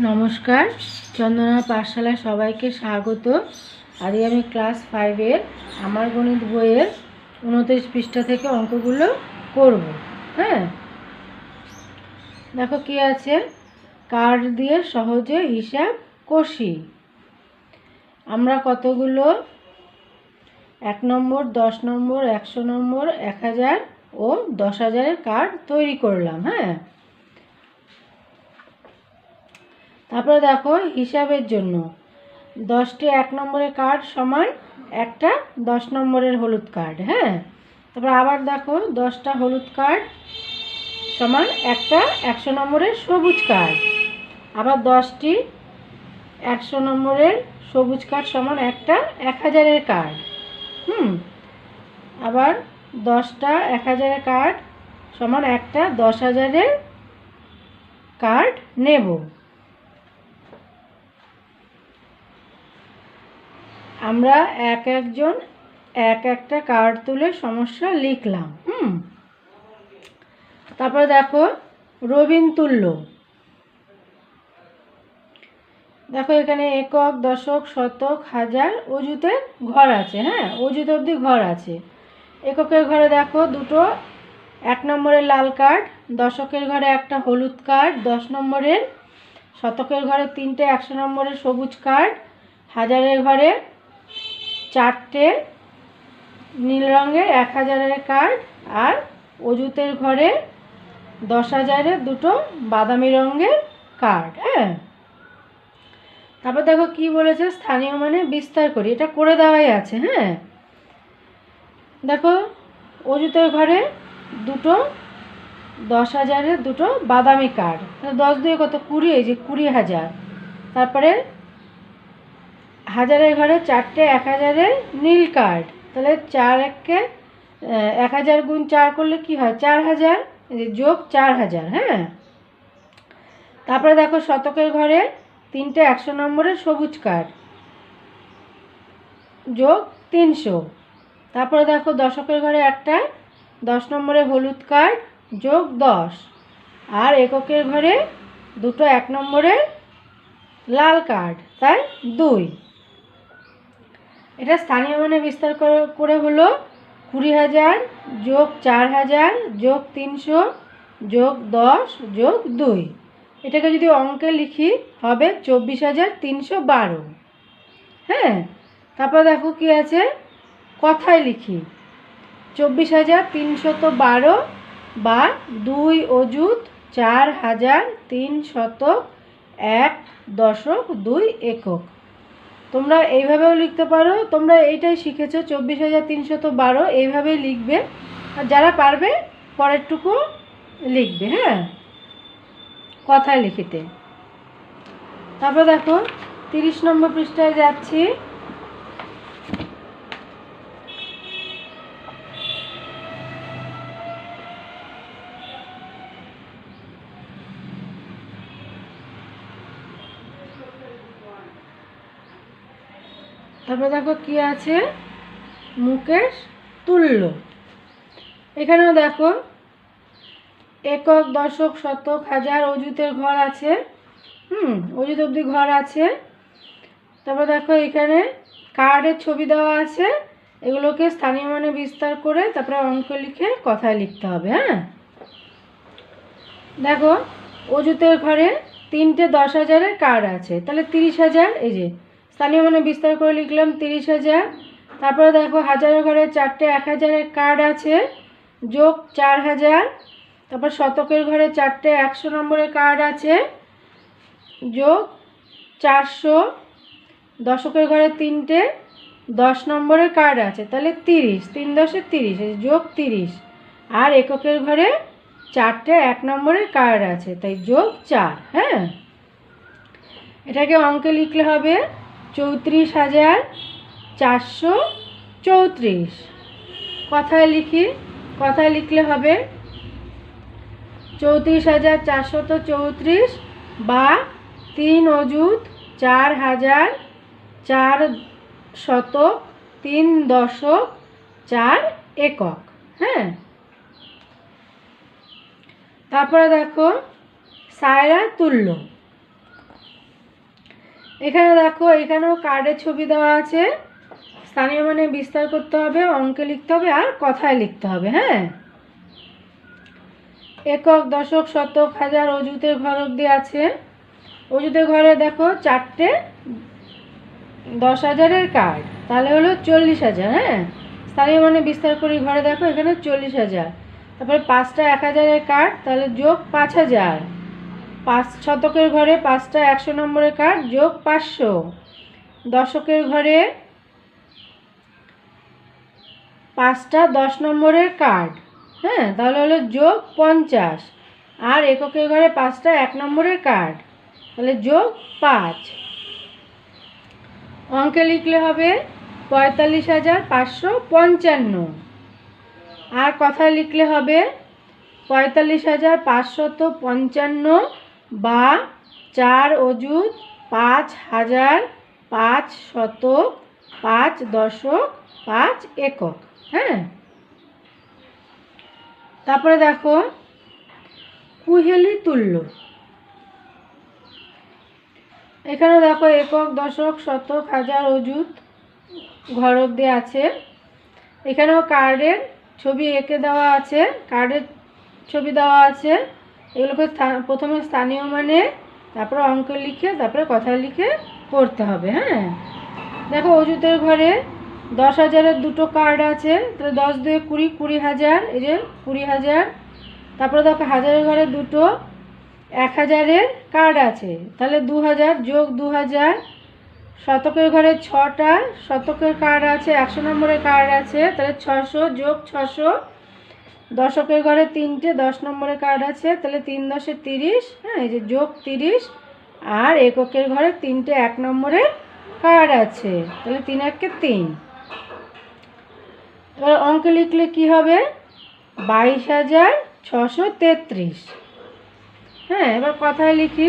নমস্কার, চন্দনা পাঠশালায় সবাইকে স্বাগত। আজকে আমি ক্লাস ফাইভের আমার গণিত বইয়ের উনত্রিশ পৃষ্ঠা থেকে অঙ্কগুলো করব হ্যাঁ? দেখো কি আছে? কার্ড দিয়ে সহজে হিসাব কষি। আমরা কতগুলো? এক নম্বর, দশ নম্বর, একশো নম্বর, এক হাজার ও দশ হাজারের কার্ড তৈরি করলাম হ্যাঁ? তারপরে দেখো হিসাবের জন্য। দশটি এক নম্বরের কার্ড সমান একটা দশ নম্বরের হলুদ কার্ড হ্যাঁ? তারপর আবার দেখো দশটা হলুদ কার্ড সমান একটা একশো নম্বরের সবুজ কার্ড আবার দশটি একশো নম্বরের সবুজ কার্ড সমান একটা এক হাজারের কার্ড হুম? আবার দশটা এক হাজারের কার্ড সমান একটা দশ হাজারের কার্ড নেব। আমরা এক একজন এক একটা কার্ড তুলে সমস্যা লিখলাম, হুম? তারপরে দেখো রবিন তুল্য দেখো এখানে একক, দশক, শতক, হাজার অজুতে ঘর আছে হ্যাঁ? অজুত অবধি ঘর আছে। এককের ঘরে দেখো দুটো, এক নম্বরের লাল কার্ড দশকের ঘরে একটা হলুদ কার্ড দশ নম্বরের, শতকের ঘরে তিনটে, একশো নম্বরের সবুজ কার্ড হাজারের ঘরে চারটে, নীল রঙের এক হাজারের কার্ড আর অজুতের ঘরে দশ হাজারের দুটো বাদামি রঙের কার্ড হ্যাঁ? তারপর দেখো কি বলেছে, স্থানীয় মানে বিস্তার করি, এটা করে দেওয়াই আছে হ্যাঁ? দেখো, অজুতের ঘরে দুটো দশ হাজারের দুটো বাদামি কার্ড দশ দিয়ে কত? কুড়ি, এই যে কুড়ি হাজার। তারপরে হাজারের ঘরে চারটে এক হাজারের নীল কার্ড। তাহলে চার এককে এক হাজার গুণ চার করলে কি হয়? চার হাজার যোগ চার হাজার হ্যাঁ? তারপরে দেখো শতকের ঘরে তিনটে একশো নম্বরের সবুজ কার্ড, যোগ তিনশো। তারপরে দেখো দশকের ঘরে একটা, দশ নম্বরে হলুদ কার্ড, যোগ দশ। আর এককের ঘরে দুটো এক নম্বরের লাল কার্ড, তাই দুই। এটা স্থানীয় মানে বিস্তার করে- হলো কুড়ি হাজার যোগ চার হাজার যোগ তিনশো যোগ দশ যোগ দুই। এটাকে যদি অঙ্কে লিখি, হবে চব্বিশ হাজার তিনশো বারো। হ্যাঁ? তারপর দেখো কি আছে? কথায় লিখি। চব্বিশ হাজার তিনশত বারো বা দুই অযুত চার হাজার তিন শত এক দশক দুই একক। তোমরা এইভাবেও লিখতে পারো। তোমরা এইটাই শিখেছো, চব্বিশ হাজার তিনশত বারো, এইভাবেই লিখবে। আর যারা পারবে, পরেরটুকু লিখবে হ্যাঁ? কথায় লিখিতে। তারপর দেখো, তিরিশ নম্বর পৃষ্ঠায় যাচ্ছি। তারপর দেখো কি আছে? মুকেশ তুল্য। এখানেও দেখো, একক, দশক, শতক, হাজার অজুতের ঘর আছে। হুম অজুত অবধি ঘর আছে। তারপর দেখো এখানে কার্ডের ছবি দেওয়া আছে। এগুলোকে স্থানীয় মানে বিস্তার করে তারপরে অঙ্ক লিখে কথায় লিখতে হবে হ্যাঁ? দেখো অজুতের ঘরে তিনটে দশ হাজারের কার্ড আছে। তাহলে তিরিশ হাজার, এই যে স্থানীয় মানে বিস্তার করে লিখলাম, তিরিশ হাজার। তারপরে দেখো হাজারের ঘরে চারটে, এক হাজারের কার্ড আছে, যোগ চার হাজার। তারপর শতকের ঘরে চারটে, একশো নম্বরের কার্ড আছে, যোগ চারশো। দশকের ঘরে তিনটে, দশ নম্বরের কার্ড আছে, তাহলে তিরিশ, তিন দশে তিরিশ যোগ তিরিশ। আর এককের ঘরে চারটে, এক নম্বরের কার্ড আছে, তাই যোগ চার হ্যাঁ? এটাকে অঙ্কে লিখলে হবে চৌত্রিশ হাজার চারশো চৌত্রিশ। কথায় লিখি, কথায় লিখলে হবে চৌত্রিশ হাজার চারশত চৌত্রিশ বা তিন অযুত চার হাজার চার শতক তিন দশক চার একক। হ্যাঁ? তারপরে দেখো সায়রা তুল্য এখানে দেখো, এখানেও কার্ডের ছবি দেওয়া আছে। স্থানীয় মানে বিস্তার করতে হবে, অঙ্কে লিখতে হবে আর কথায় লিখতে হবে হ্যাঁ? একক, দশক, শতক, হাজার অজুতের ঘর অব্দি আছে। অজুতের ঘরে দেখো, চারটে দশ হাজারের কার্ড তাহলে হলো চল্লিশ হাজার হ্যাঁ? স্থানীয় মানে বিস্তার করি ঘরে দেখো, এখানে চল্লিশ হাজার। তারপরে পাঁচটা এক হাজারের কার্ড তাহলে যোগ পাঁচ হাজার। পাঁচ শতকের ঘরে পাঁচটা একশো নম্বরের কার্ড যোগ পাঁচশো। দশকের ঘরে পাঁচটা দশ নম্বরের কার্ড। হ্যাঁ তাহলে হলো যোগ পঞ্চাশ। আর এককের ঘরে পাঁচটা এক নম্বরের কার্ড। তাহলে যোগ পাঁচ। অঙ্কে লিখলে হবে পঁয়তাল্লিশ হাজার পাঁচশো পঞ্চান্ন। আর কথা লিখলে হবে পঁয়তাল্লিশ হাজার পাঁচশত পঞ্চান্ন। বা চার অযুত পাঁচ হাজার পাঁচ শতক, পাঁচ দশক, পাঁচ একক হ্যাঁ? তারপরে দেখো, কুহেলি তুল্য। এখানে দেখো একক, দশক, শতক, হাজার, অযুত ঘর অব্দি আছে। এখানেও কার্ডের ছবি এঁকে দেওয়া আছে কার্ডের ছবি দেওয়া আছে। এগুলোকে প্রথমে স্থানীয় মানে তারপরে অঙ্ক লিখে, তারপরে কথা লিখে করতে হবে হ্যাঁ? দেখো অজুতের ঘরে দশ হাজারের দুটো কার্ড আছে, তাহলে দশ দুয়ে কুড়ি কুড়ি হাজার, এই যে কুড়ি হাজার। তারপরে দেখো হাজারের ঘরে দুটো, এক হাজারের কার্ড আছে, তাহলে দু হাজার যোগ দু হাজার। শতকের ঘরে ছটা, শতকের কার্ড আছে, একশো নম্বরের কার্ড আছে, তাহলে ছশো যোগ ছশো দশকের ঘরে তিনটে, দশ নম্বরের কার্ড আছে, তাহলে তিন দশে তিরিশ হ্যাঁ এই যে যোগ তিরিশ, আর এককের ঘরে তিনটে, এক নম্বরের কার্ড আছে, তাহলে তিন একে তিন। এবার অঙ্কে লিখলে কি হবে? বাইশ হাজার ছশো তেত্রিশ। হ্যাঁ এবার কথায় লিখি,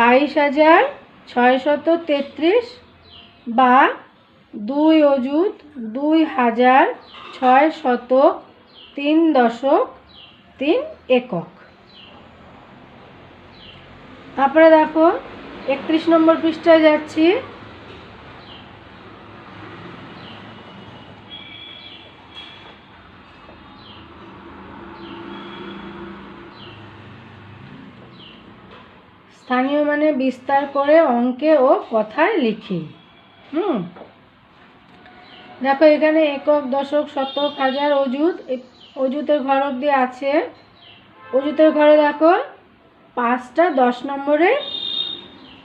বাইশ হাজার ছয়শত তেত্রিশ বা দুই অযুত দুই হাজার ছয় শতক তিন দশক, তিন একক। তারপরে দেখো, একত্রিশ নম্বর পৃষ্ঠায় যাচ্ছি। স্থানীয় মানে বিস্তার করে অঙ্কে ও কথায় লিখি। হুম? দেখো, এখানে একক, দশক, শতক, হাজার অজুত অজুতের ঘর অব্দি আছে। অজুতের ঘরে দেখো পাঁচটা দশ নম্বরের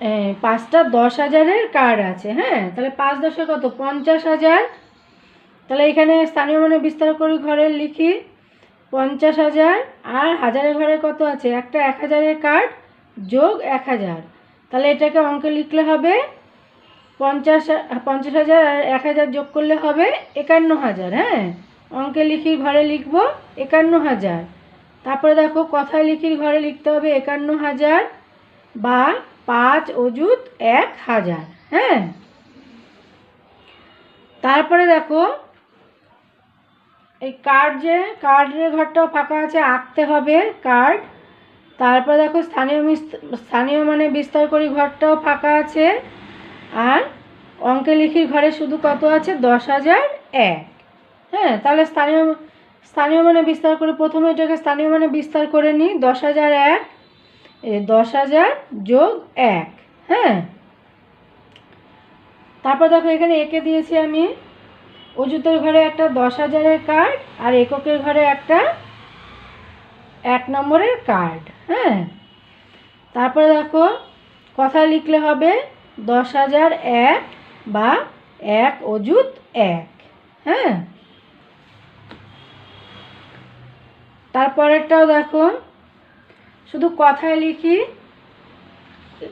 এ, পাঁচটা দশ হাজারের কার্ড আছে হ্যাঁ? তাহলে পাঁচ দশে কত? পঞ্চাশ হাজার। তাহলে এখানে স্থানীয় মানে বিস্তার করে ঘরে লিখি পঞ্চাশ হাজার। আর হাজারের ঘরে কত আছে? একটা এক হাজারের কার্ড যোগ এক হাজার। তাহলে এটাকে অঙ্কে লিখলে হবে পঞ্চাশ পঞ্চাশ হাজার আর এক হাজার যোগ করলে হবে একান্ন হাজার হ্যাঁ? অঙ্কে লিখির ঘরে লিখব একান্ন হাজার। তারপরে দেখো কথায় লিখির ঘরে লিখতে হবে একান্ন হাজার বা পাঁচ অযুত এক হাজার হ্যাঁ? তারপরে দেখো এই কার্ড যে কার্ডের ঘরটাও ফাঁকা আছে, আঁকতে হবে কার্ড তারপরে দেখো স্থানীয় স্থানীয় মানে বিস্তার করি ঘরটাও ফাঁকা আছে। আর অঙ্কে লিখির ঘরে শুধু কত আছে? দশ হাজার এক। হ্যাঁ তাহলে স্থানীয় স্থানীয় মানে বিস্তার করে প্রথমে এটাকে স্থানীয় মানে বিস্তার করে নিই দশ হাজার এক দশ হাজার যোগ এক হ্যাঁ। তারপর দেখো এখানে এঁকে দিয়েছি আমি অজুতের ঘরে একটা দশ হাজারের কার্ড আর এককের ঘরে একটা এক নম্বরের কার্ড হ্যাঁ। তারপরে দেখো কথা লিখলে হবে দশ হাজার এক বা এক অজুত এক হ্যাঁ। তারপরেরটাও দেখো। শুধু কথায় লিখি।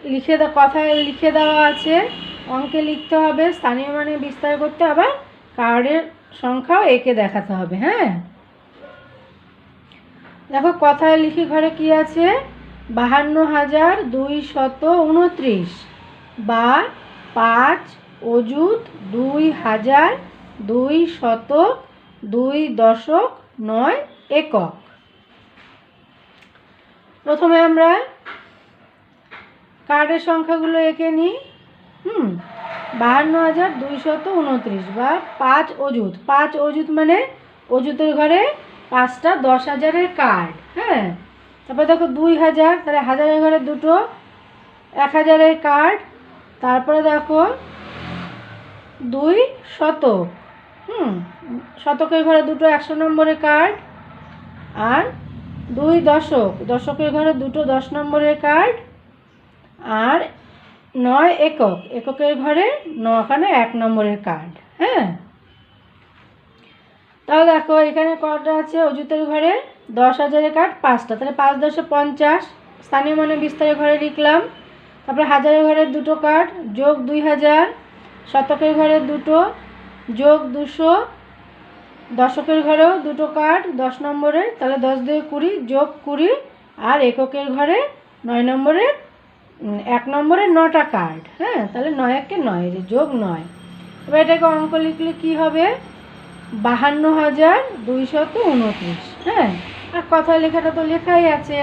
লিখে কথায় লিখে দেওয়া আছে। অঙ্কে লিখতে হবে, স্থানীয় মানে বিস্তার করতে আবার কার্ডের সংখ্যাও এঁকে দেখাতে হবে হ্যাঁ? দেখো, কথায় লিখি ঘরে কি আছে? বাহান্ন হাজার দুই শত উনত্রিশ। বা পাঁচ, অযুত, দুই হাজার দুই শতক দুই দশক নয় একক। প্রথমে আমরা কার্ডের সংখ্যাগুলো এঁকে নিই। হুম, বাহান্ন হাজার দুইশত উনত্রিশ বা পাঁচ অজুত পাঁচ অজুত মানে অজুতের ঘরে পাঁচটা দশ হাজারের কার্ড হ্যাঁ? তারপর দেখো দুই হাজার, তাহলে হাজারের ঘরে দুটো, এক হাজারের কার্ড। তারপরে দেখো দুই শতক হুম, শতকের ঘরে দুটো একশো নম্বরের কার্ড। আর দুই দশক। দশকের ঘরে দুটো দশ নম্বরের কার্ড আর নয় একক। এককের ঘরে নখানে এক নম্বরের কার্ড হ্যাঁ? তাহলে দেখো, এখানে কটা আছে অজুতের ঘরে দশ হাজারের কার্ড পাঁচটা। তাহলে পাঁচ দশে পঞ্চাশ। স্থানীয় মানে বিস্তারের ঘরে লিখলাম। তারপরে হাজারের ঘরে দুটো কার্ড, যোগ দুই হাজার। শতকের ঘরে দুটো, যোগ দুশো। দশকের ঘরেও দুটো কার্ড দশ নম্বরের, তাহলে দশ দিয়ে কুড়ি, যোগ কুড়ি, আর এককের ঘরে নয় নম্বরের এক নম্বরের নটা কার্ড হ্যাঁ তাহলে নয় একে নয় যোগ নয়। এবার এটাকে অঙ্ক লিখলে কী হবে? বাহান্ন হাজার দুইশত উনত্রিশ। হ্যাঁ আর কথা লেখাটা তো লেখাই আছে।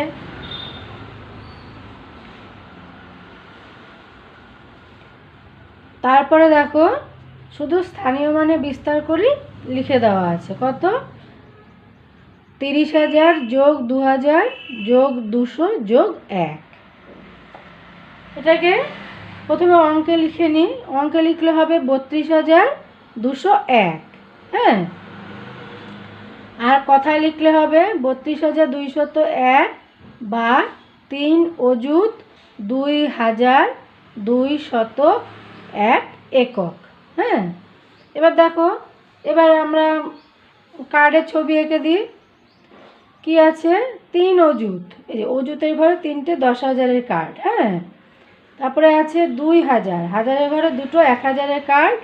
তারপরে দেখো, শুধু স্থানীয় মানে বিস্তার করে লিখে দেওয়া আছে। কত? তিরিশ হাজার যোগ দু হাজার যোগ দুশো যোগ এক। এটাকে প্রথমে অঙ্কে লিখে নিই। অঙ্কে লিখলে হবে বত্রিশ হাজার দুশো এক। হ্যাঁ? আর কথায় লিখলে হবে বত্রিশ হাজার দুইশত এক বা তিন অজুত দুই হাজার দুই শত এক একক। হ্যাঁ? এবার দেখো এবার আমরা কার্ডের ছবি এঁকে দিই। কি আছে? তিন অজুত এই যে অজুতের ঘরে তিনটে দশ হাজারের কার্ড হ্যাঁ? তারপরে আছে দুই হাজার। হাজারের ঘরে দুটো এক হাজারের কার্ড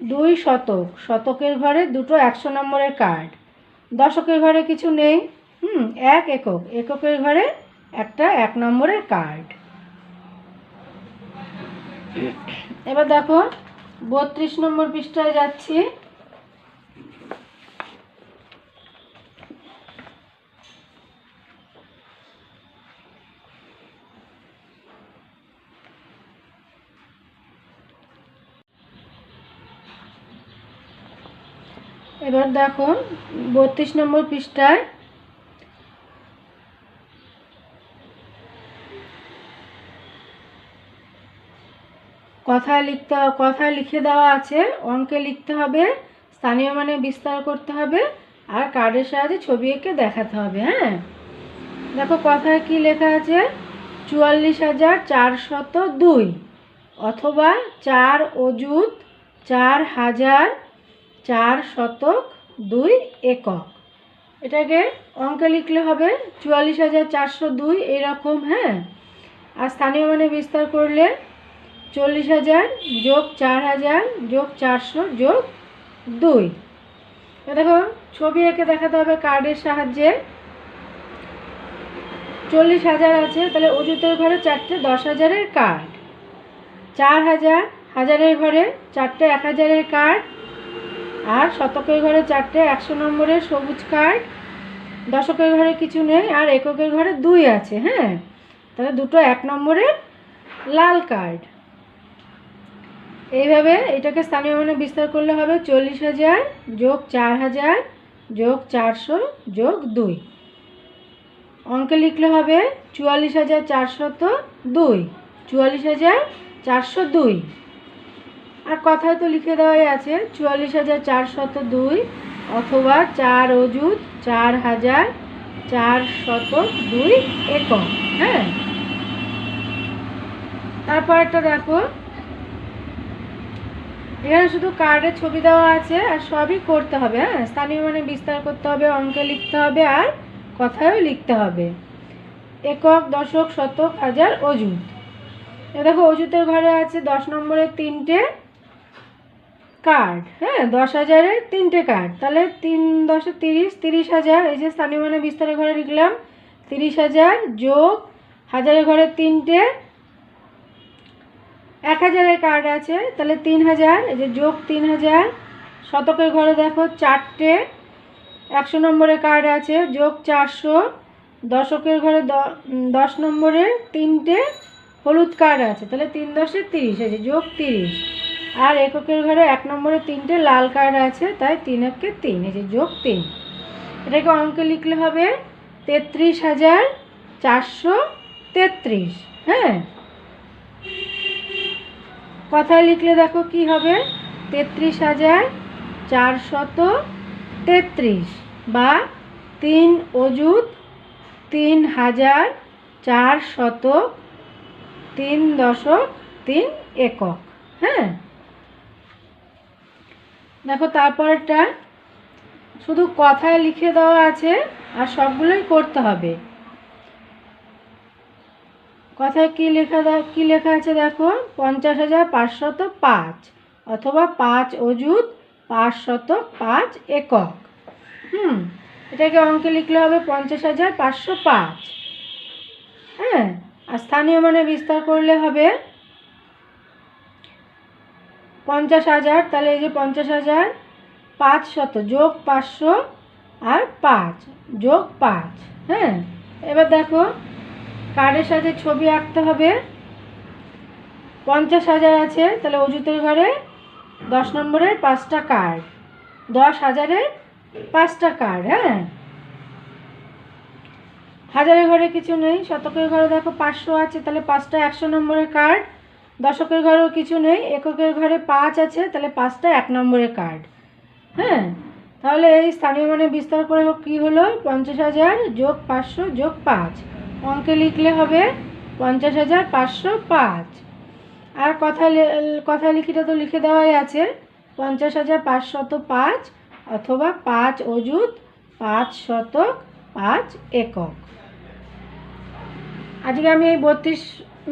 দুই শতক। শতকের ঘরে দুটো একশো নম্বরের কার্ড দশকের ঘরে কিছু নেই, হুম, এক একক। এককের ঘরে একটা এক নম্বরের কার্ড এবার দেখো বত্রিশ নম্বর পৃষ্ঠায় যাচ্ছি। এবার দেখো বত্রিশ নম্বর পৃষ্ঠায় কথায় লিখতে কথায় লিখে দেওয়া আছে। অঙ্কে লিখতে হবে, স্থানীয় মানে বিস্তার করতে হবে, আর কার্ডের সাহায্যে ছবি এঁকে দেখাতে হবে হ্যাঁ? দেখো কথায় কি লেখা আছে? চুয়াল্লিশ হাজার চারশত দুই অথবা চার অজুত চার হাজার চার শতক দুই একক। এটাকে অঙ্কে লিখলে হবে চুয়াল্লিশ হাজার চারশো দুই এরকম হ্যাঁ? আর স্থানীয় মানে বিস্তার করলে চল্লিশ হাজার যোগ চার হাজার যোগ চারশো যোগ দুই। দেখো, ছবি এঁকে দেখাতে হবে কার্ডের সাহায্যে। চল্লিশ হাজার আছে, তাহলে অজুতের ঘরে চারটে দশ হাজারের কার্ড। চার হাজার, হাজারের ঘরে চারটে এক হাজারের কার্ড। আর শতকের ঘরে চারটে একশো নম্বরের সবুজ কার্ড। দশকের ঘরে কিছু নেই, আর এককের ঘরে দুই আছে হ্যাঁ? তাহলে দুটো এক নম্বরের লাল কার্ড। এইভাবে এটাকে স্থানীয় মানে বিস্তার করলে হবে চল্লিশ হাজার যোগ চার হাজার যোগ চারশো যোগ দুই। অঙ্কে লিখলে হবে চুয়াল্লিশ হাজার চারশত দুই। চুয়াল্লিশ হাজার চারশো দুই। আর কথায় তো লিখে দেওয়াই আছে চুয়াল্লিশ হাজার চারশত দুই অথবা চার অজুত চার হাজার চার শত দুই একক হ্যাঁ? তারপরটা দেখো এখানে শুধু কার্ডের ছবি দেওয়া আছে, আর সবই করতে হবে হ্যাঁ? স্থানীয় মানে বিস্তার করতে হবে, অঙ্কে লিখতে হবে, আর কথায়ও লিখতে হবে। একক, দশক, শতক, হাজার অজুত দেখো অজুতের ঘরে আছে দশ নম্বরের তিনটে কার্ড হ্যাঁ? দশ হাজারের তিনটে কার্ড তাহলে তিন দশে তিরিশ তিরিশ হাজার, এই যে স্থানীয় মানে বিস্তারের ঘরে লিখলাম, তিরিশ হাজার যোগ হাজারের ঘরে তিনটে এক হাজারের কার্ড আছে, তাহলে তিন হাজার, এই যে যোগ তিন হাজার, শতকের ঘরে দেখো চারটে, একশো নম্বরের কার্ড আছে, যোগ চারশো, দশকের ঘরে দশ নম্বরের তিনটে হলুদ কার্ড আছে, তাহলে তিন দশে তিরিশ আছে যোগ তিরিশ, আর এককের ঘরে এক নম্বরে তিনটে লাল কার্ড আছে, তাই তিন একে তিন, এই যে যোগ তিন, এটাকে অঙ্কে লিখলে হবে তেত্রিশ হাজার চারশো তেত্রিশ হ্যাঁ? কথায় লিখলে দেখো কি হবে? তেত্রিশ হাজার চারশত তেত্রিশ বা তিন অযুত তিন হাজার চার শতক তিন দশক তিন একক। হ্যাঁ? দেখো তারপরটা শুধু কথায় লিখে দেওয়া আছে আর সবগুলোই করতে হবে। কথায় কি লেখা কি লেখা আছে দেখো? পঞ্চাশ হাজার পাঁচশত পাঁচ অথবা পাঁচ অযুত পাঁচ শতক পাঁচ একক। হুম, এটাকে অঙ্কে লিখলে হবে পঞ্চাশ হাজার পাঁচশো পাঁচ। হ্যাঁ আর স্থানীয় মানে বিস্তার করলে হবে পঞ্চাশ হাজার, তাহলে এই যে পঞ্চাশ হাজার পাঁচ শত যোগ পাঁচশো আর পাঁচ, যোগ পাঁচ। হ্যাঁ এবার দেখো কার্ডের সাথে ছবি আঁকতে হবে। পঞ্চাশ হাজার আছে, তাহলে অজুতের ঘরে দশ নম্বরের পাঁচটা কার্ড। দশ হাজারের পাঁচটা কার্ড হ্যাঁ? হাজারের ঘরে কিছু নেই, শতকের ঘরে দেখো পাঁচশো আছে, তাহলে পাঁচটা একশো নম্বরের কার্ড। দশকের ঘরেও কিছু নেই, এককের ঘরে পাঁচ আছে, তাহলে পাঁচটা এক নম্বরের কার্ড হ্যাঁ? তাহলে এই স্থানীয় মানে বিস্তার করে কি হলো? পঞ্চাশ হাজার যোগ পাঁচশো যোগ পাঁচ। অঙ্কে লিখলে হবে পঞ্চাশ হাজার পাঁচশো পাঁচ। আর কথা কথা লিখিটা তো লিখে দেওয়াই আছে। পঞ্চাশ হাজার পাঁচশত পাঁচ অথবা পাঁচ অযুত পাঁচ শতক পাঁচ একক। আজকে আমি এই বত্রিশ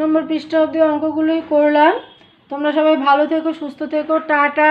নম্বর পৃষ্ঠা অব্দি অঙ্কগুলোই করলাম। তোমরা সবাই ভালো থেকো, সুস্থ থেকো, টাটা।